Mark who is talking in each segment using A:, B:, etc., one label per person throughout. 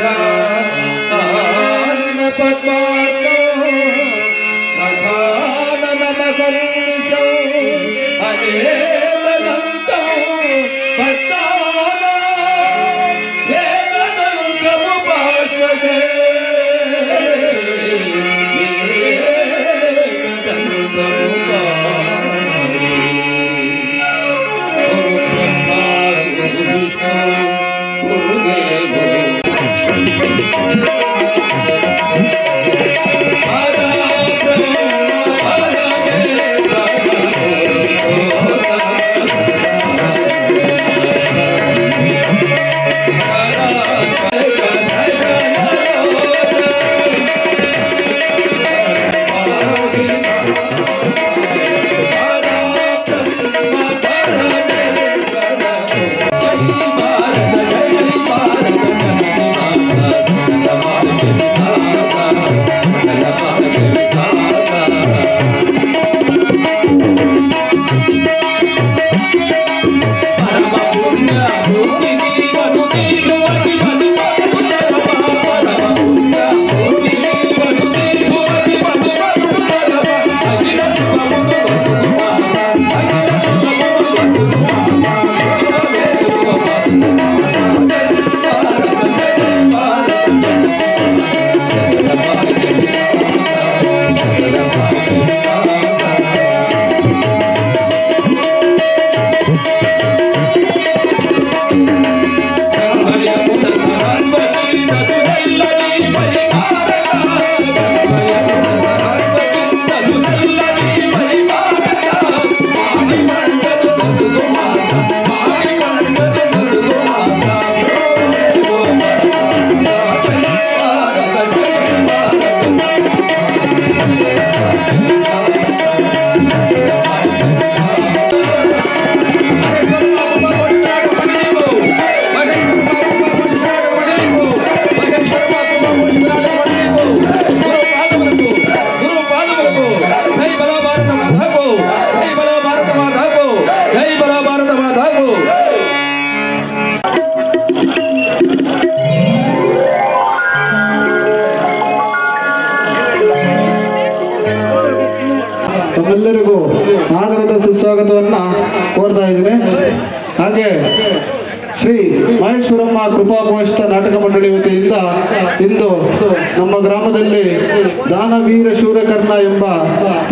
A: come. Thank you. Baby.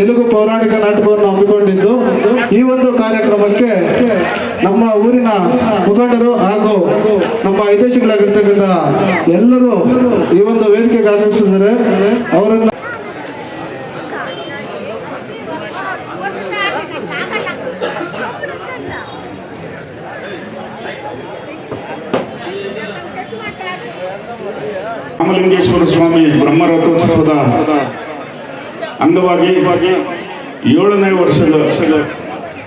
A: Telugu ಪೌರಾಣಿಕ ನಾಟಕವನ್ನು ಹಮ್ಮಿಕೊಂಡಿದ್ದು ಈ ಒಂದು ಕಾರ್ಯಕ್ರಮಕ್ಕೆ ನಮ್ಮ ಊರಿನ ಮುಖಂಡರು ಹಾಗೂ ನಮ್ಮ ವಿದೇಶಿಗಳಾಗಿರ್ತಕ್ಕಂಥ ಎಲ್ಲರೂ ಈ ಒಂದು ವೇದಿಕೆಗೆ ಆಗಮಿಸಿದ್ದಾರೆ. ಅವರನ್ನು
B: ರಾಮಲಿಂಗೇಶ್ವರ ಸ್ವಾಮಿ ಬ್ರಹ್ಮರಥೋತ್ಸವದ ಅಂಗವಾಗಿ ಏಳನೇ ವರ್ಷದ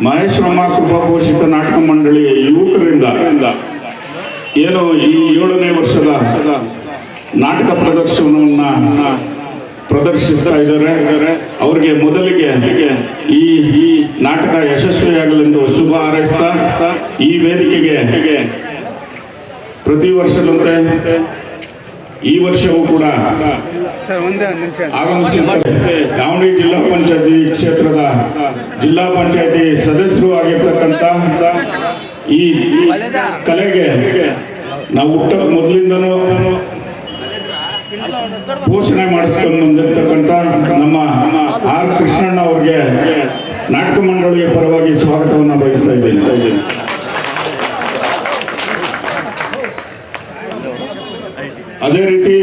B: ಮಹೇಶ್ವರಮ್ಮ ಕೃಪಾಪೋಷಿತ ನಾಟಕ ಮಂಡಳಿಯ ಯುವಕರಿಂದ ಏನು ಈ ಏಳನೇ ವರ್ಷದ ನಾಟಕ ಪ್ರದರ್ಶನವನ್ನು ಪ್ರದರ್ಶಿಸ್ತಾ ಇದ್ದಾರೆ. ಅವರಿಗೆ ಮೊದಲಿಗೆ ಈ ಈ ನಾಟಕ ಯಶಸ್ವಿಯಾಗಲೆಂದು ಶುಭ ಹಾರೈಸ್ತಾ ಈ ವೇದಿಕೆಗೆ ಪ್ರತಿ ವರ್ಷದಂತೆ ಈ ವರ್ಷವೂ ಕೂಡ ದಾವಣಗೆರೆ ಜಿಲ್ಲಾ ಪಂಚಾಯತಿ ಕ್ಷೇತ್ರದ ಜಿಲ್ಲಾ ಪಂಚಾಯತಿ ಸದಸ್ಯರು ಆಗಿರ್ತಕ್ಕಂತ ಈ ಕಲೆಗೆ ನಾವು ಹುಟ್ಟ ಮೊದಲಿಂದನೂ ಪೋಷಣೆ ಮಾಡಿಸ್ಕೊಂಡು ಬಂದಿರ್ತಕ್ಕಂಥ ನಮ್ಮ ಆರ್ ಕೃಷ್ಣಣ್ಣ ಅವ್ರಿಗೆ ನಾಟಕ ಮಂಡಳಿಯ ಪರವಾಗಿ ಸ್ವಾಗತವನ್ನು ಬಯಸ್ತಾ ಇದ್ದೀನಿ. ಅದೇ ರೀತಿ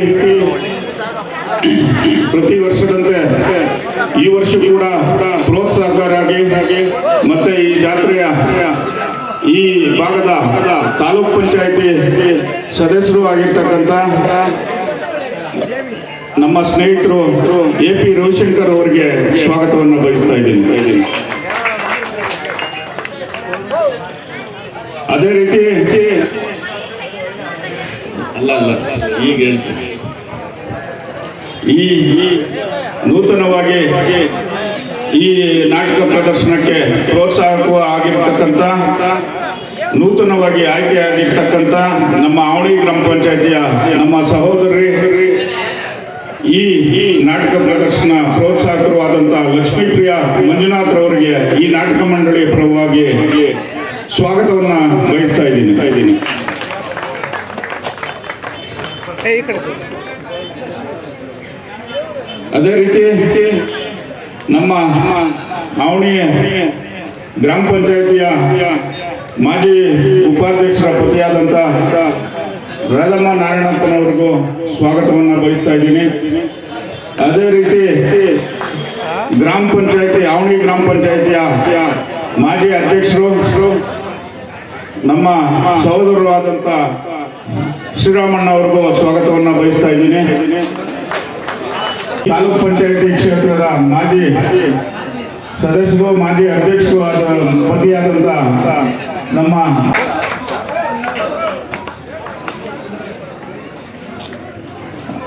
B: ಪ್ರತಿ ವರ್ಷದಂತೆ ಈ ವರ್ಷ ಕೂಡ ಪ್ರೋತ್ಸಾಹಕರಾಗಿ ಮತ್ತೆ ಈ ಜಾತ್ರೆಯ ಈ ಭಾಗದ ತಾಲೂಕ್ ಪಂಚಾಯತಿ ಸದಸ್ಯರು ಆಗಿರ್ತಕ್ಕಂಥ ನಮ್ಮ ಸ್ನೇಹಿತರು ಎ ಪಿ ರವಿಶಂಕರ್ ಅವರಿಗೆ ಸ್ವಾಗತವನ್ನು ಬಯಸ್ತಾ ಅದೇ ರೀತಿ ಅಲ್ಲ ಅಲ್ಲ ಈಗ ಹೇಳ್ತೀನಿ ಈ ಈ ನೂತನವಾಗಿ ಈ ನಾಟಕ ಪ್ರದರ್ಶನಕ್ಕೆ ಪ್ರೋತ್ಸಾಹಕೂ ಆಗಿರ್ತಕ್ಕಂಥ, ನೂತನವಾಗಿ ಆಯ್ಕೆಯಾಗಿರ್ತಕ್ಕಂಥ ನಮ್ಮ ಆವಳಿ ಗ್ರಾಮ ಪಂಚಾಯತಿಯ ನಮ್ಮ ಸಹೋದರಿ, ಈ ಈ ನಾಟಕ ಪ್ರದರ್ಶನ ಪ್ರೋತ್ಸಾಹಕರು ಲಕ್ಷ್ಮಿ ಲಕ್ಷ್ಮೀಪ್ರಿಯ ಮಂಜುನಾಥ್ ಅವರಿಗೆ ಈ ನಾಟಕ ಮಂಡಳಿಯ ಪರವಾಗಿ ಸ್ವಾಗತವನ್ನು ಬಯಸ್ತಾ ಇದ್ದೀನಿ ಇದ್ದೀನಿ. ಅದೇ ರೀತಿ ನಮ್ಮ ಆವಣಿ ಗ್ರಾಮ ಪಂಚಾಯತಿಯ ಮಾಜಿ ಉಪಾಧ್ಯಕ್ಷರ ಪತಿಯಾದಂಥ ರಾಜಮ್ಮ ನಾರಾಯಣಪ್ಪನವರಿಗೂ ಸ್ವಾಗತವನ್ನು ಬಯಸ್ತಾ ಇದ್ದೀನಿ. ಅದೇ ರೀತಿ ಗ್ರಾಮ ಪಂಚಾಯತಿ, ಆವಣಿ ಗ್ರಾಮ ಪಂಚಾಯತಿಯ ಮಾಜಿ ಅಧ್ಯಕ್ಷರು, ನಮ್ಮ ಸಹೋದರರು ಆದಂಥ ಶ್ರೀರಾಮಣ್ಣ ಅವ್ರಿಗೂ ಸ್ವಾಗತವನ್ನು ಬಯಸ್ತಾ ಇದ್ದೀನಿ. ತಾಲೂಕ್ ಪಂಚಾಯತಿ ಕ್ಷೇತ್ರದ ಮಾಜಿ ಸದಸ್ಯರು, ಮಾಜಿ ಅಧ್ಯಕ್ಷರು ಆದ ಪತಿಯಾದಂಥ ನಮ್ಮ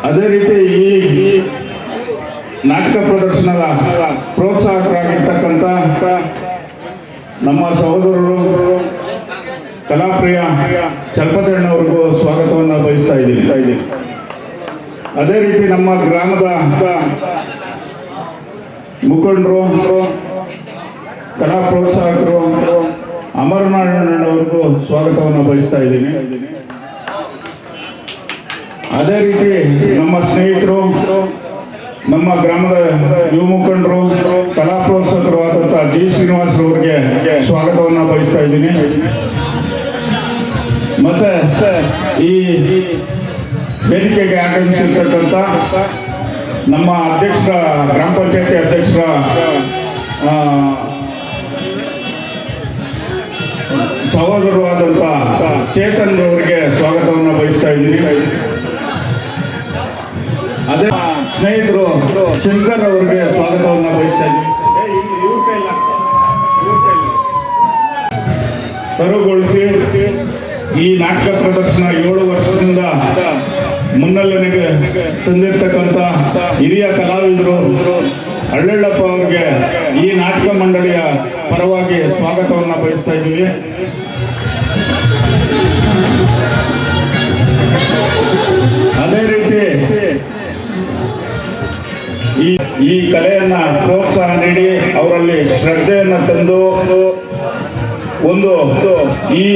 B: ಅದೇ ರೀತಿ ಈ ಈ ನಾಟಕ ಪ್ರದರ್ಶನದ ಪ್ರೋತ್ಸಾಹಕರಾಗಿರ್ತಕ್ಕಂಥ ನಮ್ಮ ಸಹೋದರರು ಕಲಾಪ್ರಿಯ ಚಲ್ಪತಣ್ಣವ್ರಿಗೂ ಸ್ವಾಗತವನ್ನು ಬಯಸ್ತಾ ಇದ್ದೀವಿ ಅದೇ ರೀತಿ ನಮ್ಮ ಗ್ರಾಮದ ಮುಖಂಡರು ಕಲಾ ಪ್ರೋತ್ಸಾಹಕರು ಅಮರನಾರಾಯಣವ್ರಿಗೂ ಸ್ವಾಗತವನ್ನು ಬಯಸ್ತಾ ಇದ್ದೀನಿ. ಅದೇ ರೀತಿ ನಮ್ಮ ಸ್ನೇಹಿತರು, ನಮ್ಮ ಗ್ರಾಮದ ಯುವ ಮುಖಂಡರು, ಕಲಾ ಪ್ರೋತ್ಸಾಹಕರು ಆದಂಥ ಜಿ ಶ್ರೀನಿವಾಸರವರಿಗೆ ಸ್ವಾಗತವನ್ನು ಬಯಸ್ತಾ ಇದ್ದೀನಿ. ಮತ್ತೆ ಈ ವೇದಿಕೆಗೆ ಆಗಮಿಸಿರ್ತಕ್ಕಂಥ ನಮ್ಮ ಅಧ್ಯಕ್ಷರ, ಗ್ರಾಮ ಪಂಚಾಯತಿ ಅಧ್ಯಕ್ಷರ ಆದಂಥ ಚೇತನ್ ರವರಿಗೆ ಸ್ವಾಗತವನ್ನು ಬಯಸ್ತಾ ಇದ್ದೀನಿ. ಅದೇ ಸ್ನೇಹಿತರು ಶಂಕರ್ ಅವರಿಗೆ ಸ್ವಾಗತವನ್ನು ಅದೇ ರೀತಿ ಈ ಈ ಕಲೆಯನ್ನ ಪ್ರೋತ್ಸಾಹ ನೀಡಿ ಅವರಲ್ಲಿ ಶ್ರದ್ಧೆಯನ್ನು ತಂದು ಒಂದು ಈ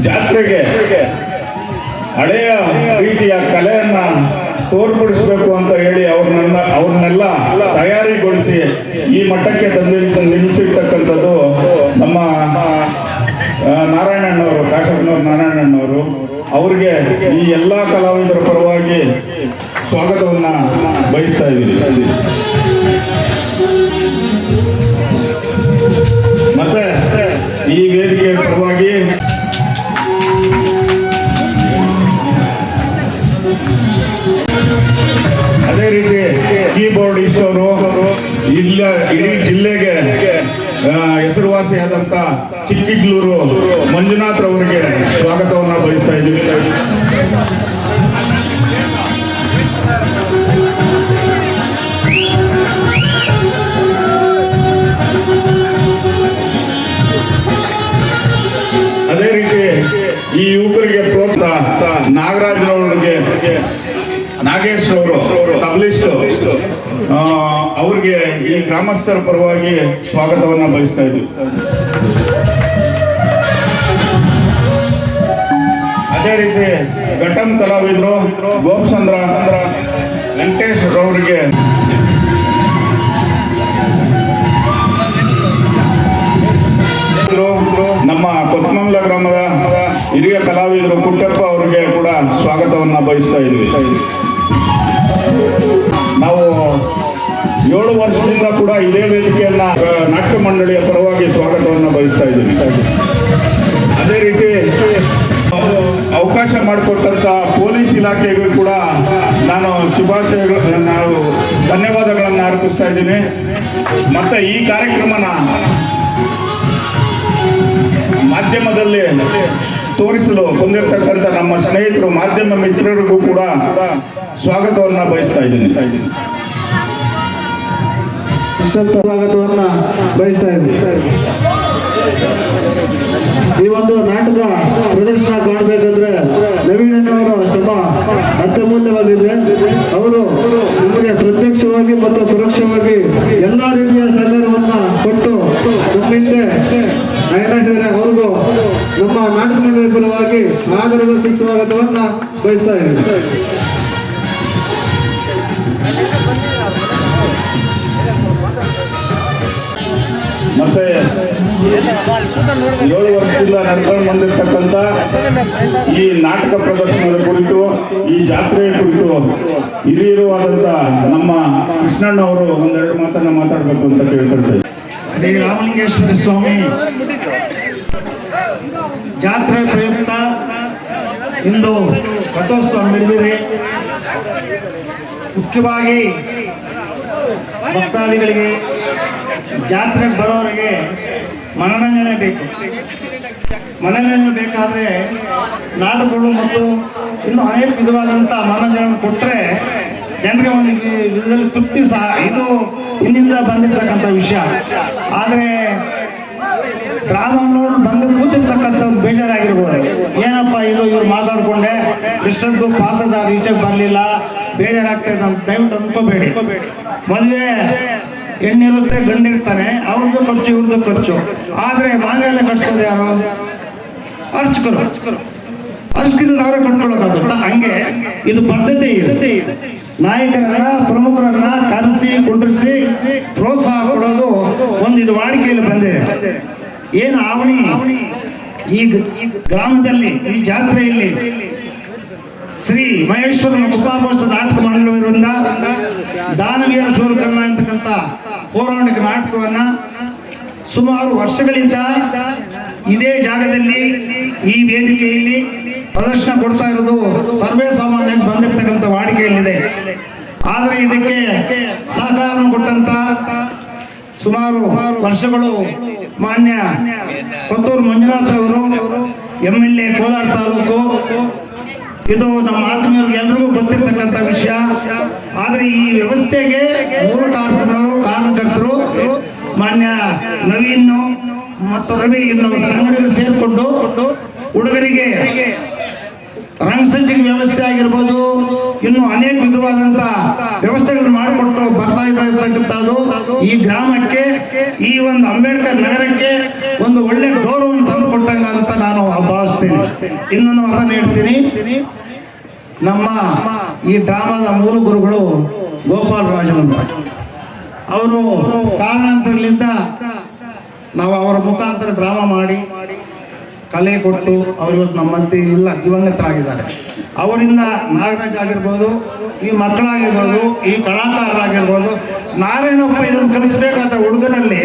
B: ಜಾತ್ರೆಗೆ ಹಳೆಯ ರೀತಿಯ ಕಲೆಯನ್ನ ತೋರ್ಪಡಿಸಬೇಕು ಅಂತ ಹೇಳಿ ಅವ್ರನ್ನ, ಅವ್ರನ್ನೆಲ್ಲ ತಯಾರಿಗೊಳಿಸಿ ಈ ಮಟ್ಟಕ್ಕೆ ತಂದಿ ನಿಲ್ಲಿಸಿರ್ತಕ್ಕಂಥದ್ದು ನಮ್ಮ ನಾರಾಯಣಣ್ಣವರು ಕಾಶಪ್ಪನವ್ರು ನಾರಾಯಣಣ್ಣವರು, ಅವ್ರಿಗೆ ಈ ಎಲ್ಲ ಕಲಾವಿದರ ಪರವಾಗಿ ಸ್ವಾಗತವನ್ನ ಬಯಸ್ತಾ ಇದ್ದೀವಿ ಮತ್ತೆ ಈ ವೇದಿಕೆ ಪರವಾಗಿ ಅದೇ ರೀತಿ ಕೀಬೋರ್ಡ್ ಇಷ್ಟೋರು ಇಲ್ಲ ಇಡೀ ಹೆಸರುವಾಸಿಯಾದಂತ ಚಿಕ್ಕಿಗ್ಲೂರು ಮಂಜುನಾಥ್ ರವರಿಗೆ ಸ್ವಾಗತವನ್ನ ಬಯಸ್ತಾ ಇದ್ದೀವಿ. ನಾಗೇಶ್ ಅವರು, ತಬ್ಲಿಸ್ಟ್. ಅವ್ರಿಗೆ ಈ ಗ್ರಾಮಸ್ಥರ ಪರವಾಗಿ ಸ್ವಾಗತವನ್ನ ಬಯಸ್ತಾ ಇದ್ವಿ. ಅದೇ ರೀತಿ ಘಟಂ ಕಲಾವಿದರು ಗೋಪಚಂದ್ರ ವೆಂಕಟೇಶ್ ರವರಿಗೆ. ನಮ್ಮ ಕೊತ್ಮಂಗ್ಲ ಗ್ರಾಮದ ಹಿರಿಯ ಕಲಾವಿದರು ಪುಟ್ಟಪ್ಪ ಅವರಿಗೆ ಕೂಡ ಸ್ವಾಗತವನ್ನ ಬಯಸ್ತಾ ಇದ್ವಿ. ನಾವು ಏಳು ವರ್ಷದಿಂದ ಕೂಡ ಇದೇ ವೇದಿಕೆಯನ್ನ ನಾಟ್ಯ ಮಂಡಳಿಯ ಪರವಾಗಿ ಸ್ವಾಗತವನ್ನು ಬಯಸ್ತಾ ಇದ್ದೀನಿ. ಅದೇ ರೀತಿ ಅವಕಾಶ ಮಾಡಿಕೊಟ್ಟಂತ ಪೊಲೀಸ್ ಇಲಾಖೆಗೂ ಕೂಡ ನಾನು ಶುಭಾಶಯಗಳು, ನಾವು ಧನ್ಯವಾದಗಳನ್ನು ಅರ್ಪಿಸ್ತಾ ಇದ್ದೀನಿ. ಮತ್ತೆ ಈ ಕಾರ್ಯಕ್ರಮನ ಮಾಧ್ಯಮದಲ್ಲಿ ತೋರಿಸಲು ಬಂದಿರತಕ್ಕಂಥ ನಮ್ಮ ಸ್ನೇಹಿತರು, ಮಾಧ್ಯಮ ಮಿತ್ರರಿಗೂ ಕೂಡ ಸ್ವಾಗತವನ್ನ ಬಯಸ್ತಾ ಇದ್ದೀನಿ.
A: ಸ್ವಾಗತವನ್ನು ಸ್ವಾಗತವನ್ನ ಬಯಸ್ತಾ ಇದ್ದೀನಿ. ಈ ಒಂದು ನಾಟಕ ಪ್ರದರ್ಶನ ಕಾಣಬೇಕಂದ್ರೆ ನವೀನವರ ಶ್ರಮ ಅತ್ಯಮೂಲ್ಯವಾಗಿದೆ ಅವರು ನಿಮಗೆ ಪ್ರತ್ಯಕ್ಷವಾಗಿ ಮತ್ತು ಪರೋಕ್ಷವಾಗಿ ಎಲ್ಲ ರೀತಿಯ ಸಹಕಾರವನ್ನ ಕೊಟ್ಟು ನಮ್ಮ ಹಿಂದೆ ಅವ್ರಿಗೂ ನಮ್ಮ ನಾಟಕ ಮಂಡಳಿ ಪರವಾಗಿ ಮಾದರಿ ಸುಸ್ವಾಗತವನ್ನ ಬಯಸ್ತಾ ಇದ್ದೀವಿ
B: ಮತ್ತೆ ಏಳು ವರ್ಷದಿಂದ ನಡ್ಕೊಂಡು ಬಂದಿರತಕ್ಕಂಥ ಈ ನಾಟಕ ಪ್ರದರ್ಶನದ ಕುರಿತು, ಈ ಜಾತ್ರೆಯ ಕುರಿತು ಹಿರಿಯರುವಾದಂಥ ನಮ್ಮ ಕೃಷ್ಣಣ್ಣವರು ಒಂದೆರಡು ಮಾತನ್ನ ಮಾತಾಡಬೇಕು ಅಂತ ಕೇಳ್ಕೊಳ್ತೇವೆ
C: ಶ್ರೀ ರಾಮಲಿಂಗೇಶ್ವರ ಸ್ವಾಮಿ ಜಾತ್ರೆ ಪ್ರಯುಕ್ತ ಇಂದು ರಥೋತ್ಸವ ನಡೆದಿದೆ. ಮುಖ್ಯವಾಗಿ ಭಕ್ತಾದಿಗಳಿಗೆ ಜಾತ್ರೆಗೆ ಬರೋರಿಗೆ ಮನರಂಜನೆ ಬೇಕು. ಮನರಂಜನೆ ಬೇಕಾದರೆ ನಾಟಕಗಳು ಮತ್ತು ಇನ್ನು ಅನೇಕ ವಿಧವಾದಂಥ ಮನೋರಂಜನೆ ಕೊಟ್ಟರೆ ಜನರಿಗೆ ಒಂದು ವಿಧದಲ್ಲಿ ತೃಪ್ತಿ ಸಹ ಇದು ಇಲ್ಲಿಂದ ಬಂದಿರತಕ್ಕಂಥ ವಿಷಯ. ಆದರೆ ಡ್ರಾಮಾ ನೋಡಿ ಬಂದು ಕೂತಿರ್ತಕ್ಕಂಥದ್ದು ಬೇಜಾರಾಗಿರ್ಬೋದು. ಏನಪ್ಪ ಇದು ಇವ್ರು ಮಾತಾಡ್ಕೊಂಡೆ? ಇಷ್ಟೊಂದು ಪಾತ್ರದ ಈಚೆಗೆ ಬರಲಿಲ್ಲ. ಬೇಜಾರಾಗ್ತದೆ ಅಂತ ದಯವಿಟ್ಟು ಅಂದ್ಕೋಬೇಡಿ. ಮದುವೆ ಹೆಣ್ಣಿರುತ್ತೆ ಗಂಡಿರ್ತಾನೆ ಅವ್ರದ್ದು ಖರ್ಚು, ಇವ್ರದ್ದು ಖರ್ಚು. ಆದರೆ ಮಾಂಗಲ್ಯ ಕಟ್ಸೋದು ಯಾರು? ಅರ್ಚಕರು. ಅರ್ಚಕರಿಂದ ಅವರೇ ಕಟ್ಕೊಳ್ಳೋಕ್ಕಾಗುತ್ತಾ ಹಂಗೆ ಇದು ಪದ್ಧತಿ ಇದೆ. ನಾಯಕರನ್ನ, ಪ್ರಮುಖರನ್ನ ಕರೆಸಿ, ಕುಂಡ್ರಿಸಿ, ಪ್ರೋತ್ಸಾಹ ಕೊಡೋದು ಒಂದು ಇದು ವಾಡಿಕೆಯಲ್ಲಿ ಬಂದಿದೆ. ಏನು ಆವಣಿ? ಈ ಗ್ರಾಮದಲ್ಲಿ, ಈ ಜಾತ್ರೆಯಲ್ಲಿ ಶ್ರೀ ಮಹೇಶ್ವರನ ಕೃಪಾಗೋಷ್ಠ ನಾಟಕ ಮಂಡಳಿವರಿಂದ ದಾನವೀರ ಶೂರ್ಕರ್ಣ ಅಂತಕ್ಕಂಥ ಪೌರಾಣಿಕ ನಾಟಕವನ್ನ ಸುಮಾರು ವರ್ಷಗಳಿಂದ ಇದೇ ಜಾಗದಲ್ಲಿ ಈ ವೇದಿಕೆಯಲ್ಲಿ ಪ್ರದರ್ಶನ ಕೊಡ್ತಾ ಇರೋದು ಸರ್ವೇ ಸಾಮಾನ್ಯ ಬಂದಿರತಕ್ಕಂಥ ವಾಡಿಕೆಯಲ್ಲಿದೆ. ಆದರೆ ಇದಕ್ಕೆ ಸಹಕಾರ ಕೊಟ್ಟಂತ ಸುಮಾರು ವರ್ಷಗಳು ಮಾನ್ಯ ಕೊತ್ತೂರು ಮಂಜುನಾಥ್ ಅವರು, M L A Kolar taluk. ಇದು ನಮ್ಮ ಆತ್ಮೀಯರಿಗೆ ಎಲ್ರಿಗೂ ಗೊತ್ತಿರ್ತಕ್ಕಂಥ ವಿಷಯ ಆದರೆ ಈ ವ್ಯವಸ್ಥೆಗೆ ಮೂಲ ಕಾರಣರು ಕಾರಣಕರ್ತರು ಮಾನ್ಯ ನವೀನ್ ಮತ್ತು ರವಿ ಎನ್ನುವ ಸಂಘಟನೆ ಸೇರಿಕೊಂಡು ಹುಡುಗರಿಗೆ ರಂಗಸಂಚಿಕೆ ವ್ಯವಸ್ಥೆ ಆಗಿರ್ಬೋದು, ಇನ್ನು ಅನೇಕ ವಿಧವಾದಂತ ವ್ಯವಸ್ಥೆಗಳನ್ನು ಮಾಡಿಕೊಟ್ಟು ಈ ಗ್ರಾಮಕ್ಕೆ, ಈ ಒಂದು ಅಂಬೇಡ್ಕರ್ ನಗರಕ್ಕೆ ಒಂದು ಒಳ್ಳೆ ಗೌರವವನ್ನು ತಂದು ಕೊಟ್ಟಂಗ ಅಂತ ನಾನು ಭಾವಿಸ್ತೇನೆ. ಇನ್ನೊಂದು ಮಾತನ್ನು ಹೇಳ್ತೀನಿ. ನಮ್ಮ ಈ ಡ್ರಾಮಾದ ಮೂಲ ಗುರುಗಳು ಗೋಪಾಲ್ ರಾಜು ಅಂತ. ಅವರು ಕಾರಣಾಂತರಗಳಿಂದ ನಾವು ಅವರ ಮುಖಾಂತರ ಡ್ರಾಮಾ ಮಾಡಿ ಕಲೆ ಕೊಟ್ಟು ಅವರು ಇವತ್ತು ನಮ್ಮಂತೆ ಇಲ್ಲ ದಿವಂಗತರಾಗಿದ್ದಾರೆ ಅವರಿಂದ ನಾಗರಾಜ್ ಆಗಿರ್ಬೋದು, ಈ ಮಕ್ಕಳಾಗಿರ್ಬೋದು, ಈ ಕಲಾಕಾರರಾಗಿರ್ಬೋದು, ನಾರಾಯಣಪ್ಪ ಇದನ್ನು ಕಲಿಸ್ಬೇಕಾದ ಹುಡುಗನಲ್ಲಿ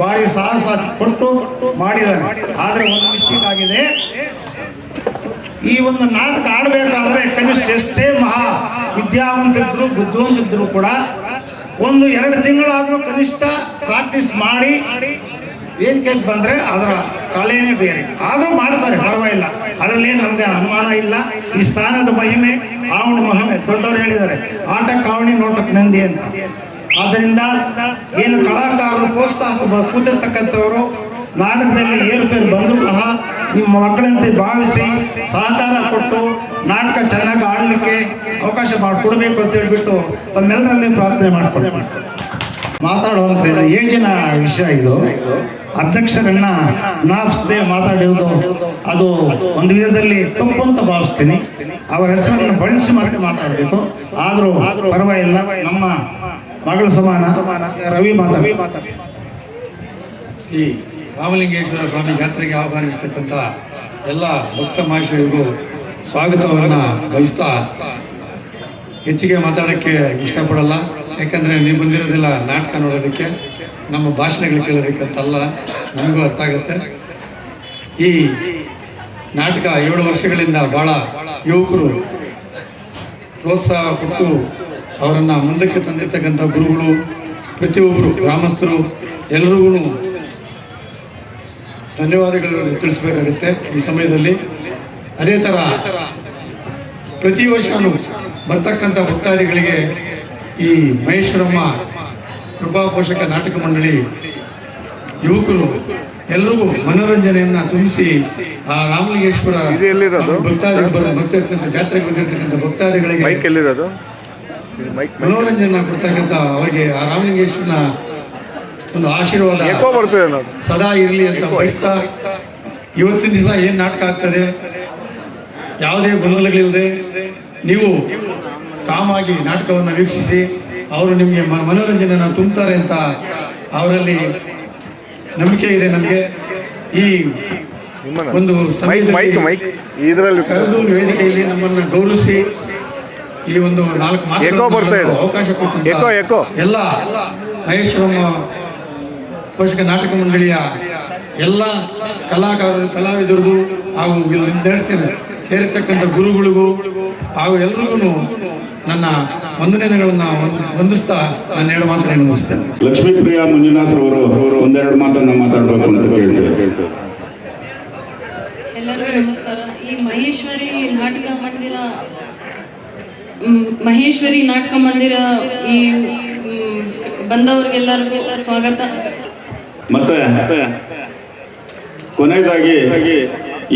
C: ಭಾರಿ ಸಾಹಸ ಕೊಟ್ಟು ಮಾಡಿದ್ದಾರೆ. ಆದರೆ ಒಂದು ಮಿಸ್ಟೇಕ್ ಆಗಿದೆ. ಈ ಒಂದು ನಾಟಕ ಆಡಬೇಕಾದ್ರೆ ಕನಿಷ್ಠ ಎಷ್ಟೇ ಮಹಾ ವಿದ್ಯಾವಂತಿದ್ರು, ಬುದ್ಧಿವಂತಿದ್ರು ಕೂಡ ಒಂದು ಎರಡು ತಿಂಗಳಾದರೂ ಕನಿಷ್ಠ ಪ್ರಾಕ್ಟೀಸ್ ಮಾಡಿ ವೇದಿಕೆಗೆ ಬಂದ್ರೆ ಅದರ ಕಲೆನೇ ಬೇರೆ. ಆದರೂ ಮಾಡ್ತಾರೆ, ಪರವಾಗಿಲ್ಲ. ಅದರಲ್ಲಿ ನಮಗೆ ಅನುಮಾನ ಇಲ್ಲ. ಈ ಸ್ಥಾನದ ಮಹಿಮೆ ಆವಣಿ ಮಹಿಮೆ ದೊಡ್ಡವರು ಹೇಳಿದ್ದಾರೆ, ಆಟ ಕಾವಣಿ ನೋಟಕ್ಕೆ ನಂದಿ ಅಂತ. ಆದ್ದರಿಂದ ಏನು ಕಲಾಕಾರರು ಪ್ರೋತ್ಸಾಹ ಕೂತಿರ್ತಕ್ಕಂಥವರು, ನಾಟಕದಲ್ಲಿ ಏರುಪೇರು ಬಂದರೂ ಸಹ ನಿಮ್ಮ ಮಕ್ಕಳಂತೆ ಭಾವಿಸಿ ಸಹಕಾರ ಕೊಟ್ಟು ನಾಟಕ ಚೆನ್ನಾಗಿ ಆಡಲಿಕ್ಕೆ ಅವಕಾಶ ಮಾಡಿಕೊಡ್ಬೇಕು ಅಂತ ಹೇಳ್ಬಿಟ್ಟು ತಮ್ಮೆಲ್ಲರಲ್ಲಿ ಪ್ರಾರ್ಥನೆ ಮಾಡ್ಕೊಳ್ತೀನಿ. ಮಾತಾಡುವಂತ ಏಜಿನ ವಿಷಯ ಇದು. ಅಧ್ಯಕ್ಷರನ್ನ ನಾಪಿಸದೆ ಮಾತಾಡಿರೋದು ಅದು ಒಂದು ವಿಧದಲ್ಲಿ ತಪ್ಪು ಅಂತ ಭಾವಿಸ್ತೀನಿ. ಅವರ ಹೆಸರನ್ನು ಬಳಸಿ ಮತ್ತೆ ಮಾತಾಡಬೇಕು. ಆದರೂ ಪರವಾಗಿಲ್ಲ, ನಮ್ಮ ಮಗಳ ಸಮಾನ ರವಿ ಮಾತಾಡಿ
D: ಶ್ರೀ ರಾಮಲಿಂಗೇಶ್ವರ ಸ್ವಾಮಿ ಜಾತ್ರೆಗೆ ಆಹ್ವಾನಿಸ್ತಕ್ಕಂಥ ಎಲ್ಲ ಭಕ್ತ ಮಹಾಶಯರಿಗೂ ಸ್ವಾಗತವನ್ನು ಬಯಸ್ತಾ ಹೆಚ್ಚಿಗೆ ಮಾತಾಡೋಕ್ಕೆ ಇಷ್ಟಪಡಲ್ಲ. ಯಾಕಂದರೆ ನೀವು ಬಂದಿರೋದಿಲ್ಲ ನಾಟಕ ನೋಡೋದಕ್ಕೆ, ನಮ್ಮ ಭಾಷಣಗಳು ಕೇಳೋದಕ್ಕೆ ಅಂತಲ್ಲ, ನಮಗೂ ಅರ್ಥ ಆಗುತ್ತೆ. ಈ ನಾಟಕ ಏಳು ವರ್ಷಗಳಿಂದ ಭಾಳ ಯುವಕರು ಪ್ರೋತ್ಸಾಹ ಕೊಟ್ಟು ಅವರನ್ನು ಮುಂದಕ್ಕೆ ತಂದಿರ್ತಕ್ಕಂಥ ಗುರುಗಳು, ಪ್ರತಿಯೊಬ್ಬರು ಗ್ರಾಮಸ್ಥರು ಎಲ್ಲರಿಗೂ ಧನ್ಯವಾದಗಳು ತಿಳಿಸ್ಬೇಕಾಗುತ್ತೆ ಈ ಸಮಯದಲ್ಲಿ. ಅದೇ ಥರ ಪ್ರತಿ ವರ್ಷವೂ ಬರ್ತಕ್ಕಂಥ ಭಕ್ತಾದಿಗಳಿಗೆ ಈ ಮಹೇಶ್ವರಮ್ಮ ಕೃಪಾ ಪೋಷಕ ನಾಟಕ ಮಂಡಳಿ ಯುವಕರು ಎಲ್ಲರಿಗೂ ಮನೋರಂಜನೆಯನ್ನ ತುಂಬಿಸಿ ಆ ರಾಮಲಿಂಗೇಶ್ವರ ಭಕ್ತಾದಿ ಬರ್ತಿರ್ತಕ್ಕಂಥ ಜಾತ್ರೆಗೆ ಬಂದಿರತಕ್ಕಂಥ ಭಕ್ತಾದಿಗಳಿಗೆ ಮನೋರಂಜನೆ ಕೊಡ್ತಕ್ಕಂಥ ಅವರಿಗೆ ಆ ರಾಮಲಿಂಗೇಶ್ವರನ ಒಂದು ಆಶೀರ್ವಾದ ಸದಾ ಇರಲಿ ಅಂತ ಬಯಸ್ತಾ ಇವತ್ತಿನ ದಿವಸ ಏನು ನಾಟಕ ಆಗ್ತದೆ? ಯಾವುದೇ ಗೊಂದಲಗಳಿಲ್ಲದೆ ನೀವು ಕಾಮಾಗಿ ನಾಟಕವನ್ನು ವೀಕ್ಷಿಸಿ ಅವರು ನಿಮಗೆ ಮನೋರಂಜನೆಯನ್ನು ತುಂಬುತ್ತಾರೆ ಅಂತ ಅವರಲ್ಲಿ ನಂಬಿಕೆ ಇದೆ ನಮಗೆ ಈ ಒಂದು ಕರೆದು ವೇದಿಕೆಯಲ್ಲಿ ನಮ್ಮನ್ನು ಗೌರವಿಸಿ ಈ ಒಂದು ನಾಲ್ಕು
E: ಇದೆ.
D: ಅವಕಾಶ
E: ಕೊಟ್ಟು.
D: ಎಲ್ಲ ಮಹೇಶ್ವರಮ್ಮ ಪೋಷಕ ನಾಟಕ ಮಂಡಳಿಯ ಎಲ್ಲ ಕಲಾಕಾರರು ಕಲಾವಿದರಿಗೂ ಹಾಗೂ ಇಲ್ಲಿ ನಡೆಸ್ತೀನಿ ಸೇರಿರ್ತಕ್ಕಂಥ ಗುರುಗಳಿಗೂ ಹಾಗೂ ಎಲ್ರಿಗೂ ನನ್ನ ವಂದನೆಗಳನ್ನು ವಂದಿಸ್ತಾ ನಾನು ಹೇಳುವ ಮಾತನ್ನು ಮುಗಿಸ್ತೇನೆ.
B: ಲಕ್ಷ್ಮೀಪ್ರಿಯ ಮಂಜುನಾಥ್ ಅವರು ಒಂದೆರಡು ಮಾತನ್ನ ಮಾತಾಡಬೇಕು ಅಂತ ಕೇಳ್ತೇವೆ.
F: ಎಲ್ಲರಿಗೂ ನಮಸ್ಕಾರ. ಈ ಮಹೇಶ್ವರಿ ನಾಟಕ ಮಂದಿರ ಮಹೇಶ್ವರಿ ನಾಟಕ ಮಂದಿರ ಈ ಬಂದವ್ರಿಗೆಲ್ಲರಿಗೂ ಸ್ವಾಗತ.
B: ಮತ್ತೆ ಕೊನೆಯದಾಗಿ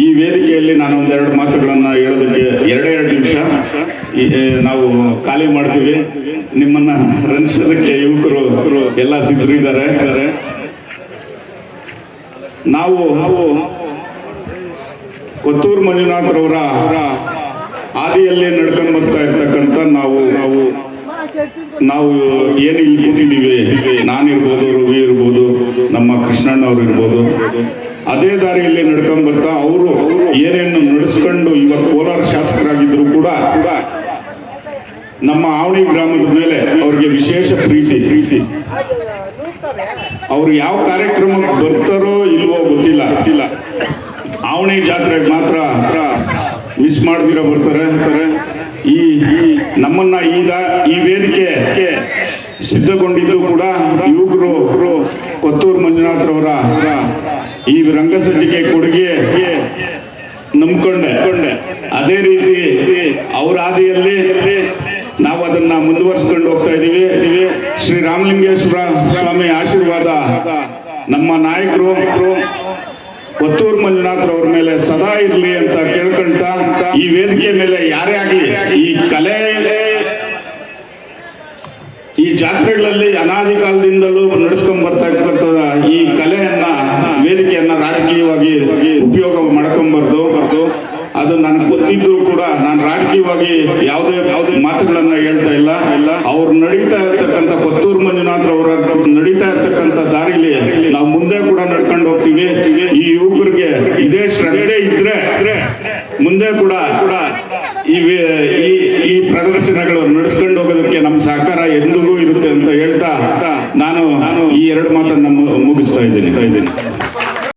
B: ಈ ವೇದಿಕೆಯಲ್ಲಿ ನಾನು ಒಂದೆರಡು ಮಾತುಗಳನ್ನು ಹೇಳೋದಕ್ಕೆ ಎರಡೇ ಎರಡು ನಿಮಿಷ. ನಾವು ಖಾಲಿ ಮಾಡ್ತೀವಿ. ನಿಮ್ಮನ್ನ ರಂಜಿಸೋದಕ್ಕೆ ಯುವಕರು ಎಲ್ಲ ಸಿದ್ಧರಿದ್ದಾರೆ ನಾವು ನಾವು ಕೊತ್ತೂರು ಮಂಜುನಾಥ್ರವರ ಹಾದಿಯಲ್ಲಿ ನಡ್ಕೊಂಡು ಬರ್ತಾ ಇರ್ತಕ್ಕಂಥ ನಾವು ನಾವು ನಾವು ಏನು ಇಲ್ಲಿ ಕೂತಿದ್ದೀವಿ? ನಾನಿರ್ಬೋದು ರವಿ ಇರ್ಬೋದು, ನಮ್ಮ ಕೃಷ್ಣಣ್ಣ ಅವ್ರು ಇರ್ಬೋದು. ಅದೇ ದಾರಿಯಲ್ಲಿ ನಡ್ಕೊಂಡ್ ಬರ್ತಾ ಅವರು ಏನೇನು ನಡೆಸ್ಕೊಂಡು ಇವತ್ತು ಕೋಲಾರ ಶಾಸಕರಾಗಿದ್ರು ಕೂಡ ನಮ್ಮ ಆವಣಿ ಗ್ರಾಮದ ಮೇಲೆ ಅವ್ರಿಗೆ ವಿಶೇಷ ಪ್ರೀತಿ. ಪ್ರೀತಿ ಅವ್ರು ಯಾವ ಕಾರ್ಯಕ್ರಮಕ್ಕೆ ಬರ್ತಾರೋ ಇಲ್ವೋ ಗೊತ್ತಿಲ್ಲ. ಗೊತ್ತಿಲ್ಲ ಆವಣಿ ಜಾತ್ರೆಗೆ ಮಾತ್ರ ಮಿಸ್ ಮಾಡಿದ್ರೆ ಬರ್ತಾರೆ ಅಂತಾರೆ. ಈ ನಮ್ಮನ್ನ ಈ ದಾ- ಈ ವೇದಿಕೆ ಸಿದ್ಧಗೊಂಡಿದ್ದು ಕೂಡ ಯುವಕರು ಅವರು ಕೊತ್ತೂರು ಮಂಜುನಾಥ್ರವರ ಈ ರಂಗಸಜ್ಜಿಕೆ ಕೊಡುಗೆ ನಂಬ್ಕೊಂಡೆ ಕೊಂಡೆ. ಅದೇ ರೀತಿ ಅವ್ರ ಆದಿಯಲ್ಲಿ ನಾವು ಅದನ್ನ ಮುಂದುವರಿಸ್ಕೊಂಡು ಹೋಗ್ತಾ ಇದೀವಿ. ಶ್ರೀ ರಾಮಲಿಂಗೇಶ್ವರ ಸ್ವಾಮಿ ಆಶೀರ್ವಾದ ನಮ್ಮ ನಾಯಕರು ಕೊತ್ತೂರು ಮಂಜುನಾಥ್ರವ್ರ ಮೇಲೆ ಸದಾ ಇರಲಿ ಅಂತ ಕೇಳ್ಕೊಂತ ಈ ವೇದಿಕೆ ಮೇಲೆ ಯಾರೇ ಆಗಲಿ, ಈ ಕಲೆ ಈ ಜಾತ್ರೆಗಳಲ್ಲಿ ಅನಾದಿ ಕಾಲದಿಂದಲೂ ನಡೆಸ್ಕೊಂಡ್ ಬರ್ತಾ ಈ ಕಲೆಯನ್ನ ವೇದಿಕೆಯನ್ನ ರಾಜಕೀಯವಾಗಿ ಉಪಯೋಗ ಮಾಡ್ಕೊಂಬಾರ್ದು. ಬರ್ದು ಅದು ನನಗೆ ಗೊತ್ತಿದ್ರು ಕೂಡ ನಾನು ರಾಜಕೀಯವಾಗಿ ಯಾವುದೇ ಯಾವುದೇ ಮಾತುಗಳನ್ನ ಹೇಳ್ತಾ ಇಲ್ಲ. ಇಲ್ಲ ಅವ್ರು ನಡೀತಾ ಇರ್ತಕ್ಕಂಥ ಕೊತ್ತೂರು ಮಂಜುನಾಥ್ ಅವರ ನಡೀತಾ ಇರ್ತಕ್ಕಂಥ ದಾರಿಲಿ ನಾವು ಮುಂದೆ ಕೂಡ ನಡ್ಕೊಂಡು ಹೋಗ್ತೀವಿ. ಈ ಯುವಕರಿಗೆ ಇದೇ ಶ್ರದ್ಧೆ ಇದ್ರೆ ಮುಂದೆ ಕೂಡ ಕೂಡ ಈ ಈ ಪ್ರದರ್ಶನಗಳು ನಡೆಸ್ಕೊಂಡು ಹೋಗೋದಕ್ಕೆ ನಮ್ಮ ಸಹಕಾರ ಎಂದಿಗೂ ಇರುತ್ತೆ ಅಂತ ಹೇಳ್ತಾ ನಾನು ನಾನು ಈ ಎರಡು ಮಾತನ್ನು ಮುಗಿಸ್ತಾ ಇದ್ದೀನಿ.